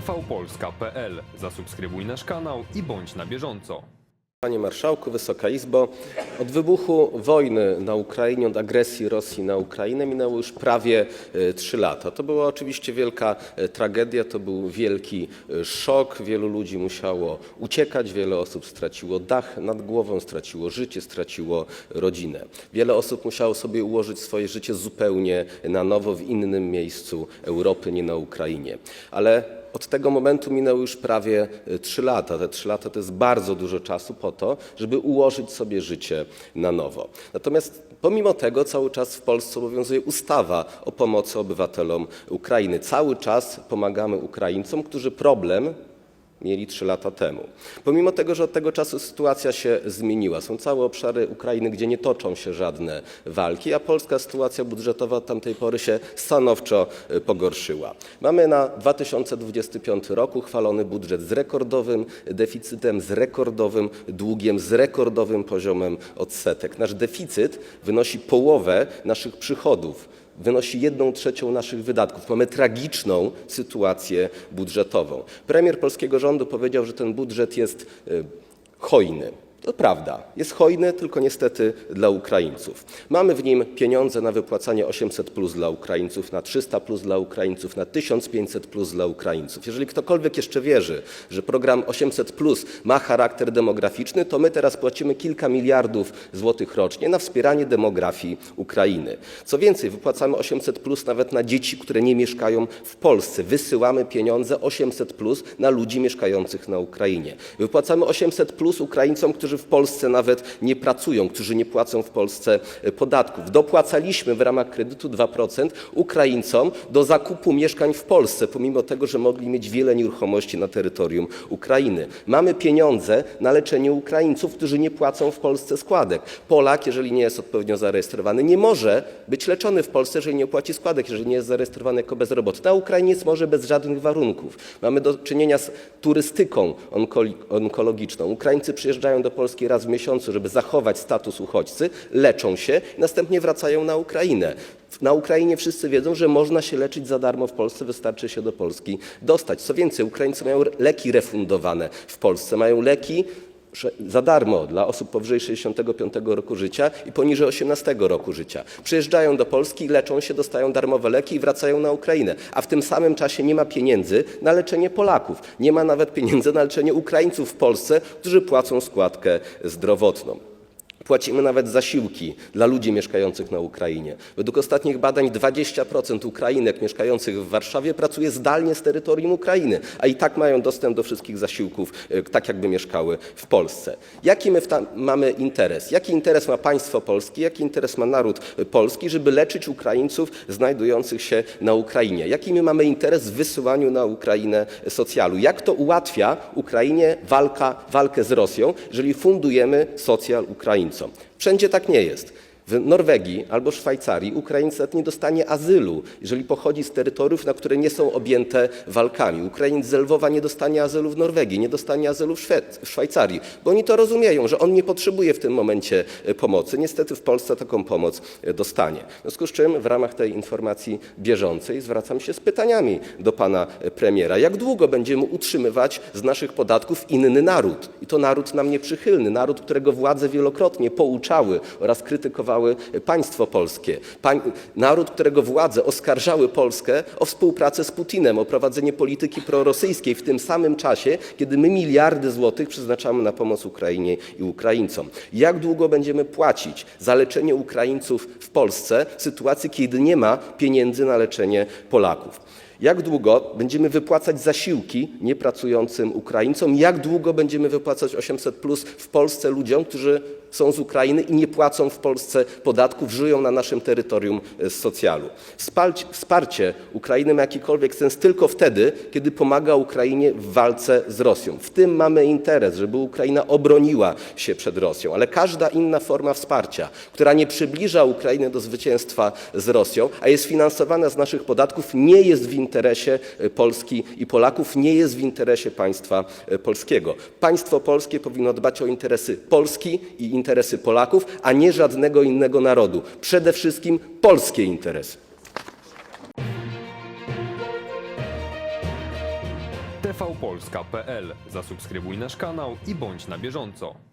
tvpolska.pl. Zasubskrybuj nasz kanał i bądź na bieżąco. Panie Marszałku, Wysoka Izbo, od wybuchu wojny na Ukrainie, od agresji Rosji na Ukrainę minęło już prawie e, trzy lata. To była oczywiście wielka e, tragedia, to był wielki e, szok. Wielu ludzi musiało uciekać, wiele osób straciło dach nad głową, straciło życie, straciło rodzinę. Wiele osób musiało sobie ułożyć swoje życie zupełnie na nowo w innym miejscu Europy, nie na Ukrainie. Ale od tego momentu minęły już prawie e, trzy lata. Te trzy lata to jest bardzo dużo czasu po to, żeby ułożyć sobie życie na nowo. Natomiast pomimo tego cały czas w Polsce obowiązuje ustawa o pomocy obywatelom Ukrainy. Cały czas pomagamy Ukraińcom, którzy problem mieli trzy lata temu. Pomimo tego, że od tego czasu sytuacja się zmieniła, są całe obszary Ukrainy, gdzie nie toczą się żadne walki, a polska sytuacja budżetowa od tamtej pory się stanowczo e, pogorszyła. Mamy na 2025 rok uchwalony budżet z rekordowym deficytem, z rekordowym długiem, z rekordowym poziomem odsetek. Nasz deficyt wynosi połowę naszych przychodów wynosi jedną trzecią naszych wydatków. Mamy tragiczną sytuację budżetową. Premier polskiego rządu powiedział, że ten budżet jest y, hojny. To prawda, jest hojny, tylko niestety dla Ukraińców. Mamy w nim pieniądze na wypłacanie 800 plus dla Ukraińców, na 300 plus dla Ukraińców, na 1500 plus dla Ukraińców. Jeżeli ktokolwiek jeszcze wierzy, że program 800 plus ma charakter demograficzny, to my teraz płacimy kilka miliardów złotych rocznie na wspieranie demografii Ukrainy. Co więcej, wypłacamy 800 plus nawet na dzieci, które nie mieszkają w Polsce. Wysyłamy pieniądze 800 plus na ludzi mieszkających na Ukrainie. Wypłacamy 800 plus Ukraińcom, którzy w Polsce nawet nie pracują, którzy nie płacą w Polsce e, podatków. Dopłacaliśmy w ramach kredytu 2% Ukraińcom do zakupu mieszkań w Polsce, pomimo tego, że mogli mieć wiele nieruchomości na terytorium Ukrainy. Mamy pieniądze na leczenie Ukraińców, którzy nie płacą w Polsce składek. Polak, jeżeli nie jest odpowiednio zarejestrowany, nie może być leczony w Polsce, jeżeli nie opłaci składek, jeżeli nie jest zarejestrowany jako bezrobotny. Na Ukrainiec może bez żadnych warunków. Mamy do czynienia z turystyką onkologiczną. Ukraińcy przyjeżdżają do Polski raz w miesiącu, żeby zachować status uchodźcy, leczą się następnie wracają na Ukrainę. Na Ukrainie wszyscy wiedzą, że można się leczyć za darmo w Polsce, wystarczy się do Polski dostać. Co więcej, Ukraińcy mają leki refundowane w Polsce, mają leki za darmo dla osób powyżej 65 roku życia i poniżej 18 roku życia. Przyjeżdżają do Polski, leczą się, dostają darmowe leki i wracają na Ukrainę. A w tym samym czasie nie ma pieniędzy na leczenie Polaków. Nie ma nawet pieniędzy na leczenie Ukraińców w Polsce, którzy płacą składkę zdrowotną. Płacimy nawet zasiłki dla ludzi mieszkających na Ukrainie. Według ostatnich badań 20% Ukrainek mieszkających w Warszawie pracuje zdalnie z terytorium Ukrainy, a i tak mają dostęp do wszystkich zasiłków, e, tak jakby mieszkały w Polsce. Jaki my mamy interes? Jaki interes ma państwo polskie, jaki interes ma naród polski, żeby leczyć Ukraińców znajdujących się na Ukrainie? Jaki my mamy interes w wysyłaniu na Ukrainę socjalu? Jak to ułatwia Ukrainie walka, walkę z Rosją, jeżeli fundujemy socjal Ukraińcom? Wszędzie tak nie jest. W Norwegii albo Szwajcarii Ukraińc nawet nie dostanie azylu, jeżeli pochodzi z terytoriów, na które nie są objęte walkami. Ukraińc z Lwowa nie dostanie azylu w Norwegii, nie dostanie azylu w Szwajcarii, bo oni to rozumieją, że on nie potrzebuje w tym momencie e, pomocy. Niestety w Polsce taką pomoc e, dostanie. W związku z czym w ramach tej informacji bieżącej zwracam się z pytaniami do pana e, premiera. Jak długo będziemy utrzymywać z naszych podatków inny naród? I to naród nam nieprzychylny, naród, którego władze wielokrotnie pouczały oraz krytykowały państwo polskie. Naród, którego władze oskarżały Polskę o współpracę z Putinem, o prowadzenie polityki prorosyjskiej w tym samym czasie, kiedy my miliardy złotych przeznaczamy na pomoc Ukrainie i Ukraińcom. Jak długo będziemy płacić za leczenie Ukraińców w Polsce w sytuacji, kiedy nie ma pieniędzy na leczenie Polaków? Jak długo będziemy wypłacać zasiłki niepracującym Ukraińcom? Jak długo będziemy wypłacać 800 plus w Polsce ludziom, którzy są z Ukrainy i nie płacą w Polsce podatków, żyją na naszym terytorium e, z socjalu? Wsparcie, Ukrainy ma jakikolwiek sens tylko wtedy, kiedy pomaga Ukrainie w walce z Rosją. W tym mamy interes, żeby Ukraina obroniła się przed Rosją, ale każda inna forma wsparcia, która nie przybliża Ukrainy do zwycięstwa z Rosją, a jest finansowana z naszych podatków, nie jest w e, Polski i Polaków, nie jest w interesie państwa e, polskiego. Państwo polskie powinno dbać o interesy Polski i interesy Polaków, a nie żadnego innego narodu. Przede wszystkim polskie interesy. tvpolska.pl. Zasubskrybuj nasz kanał i bądź na bieżąco.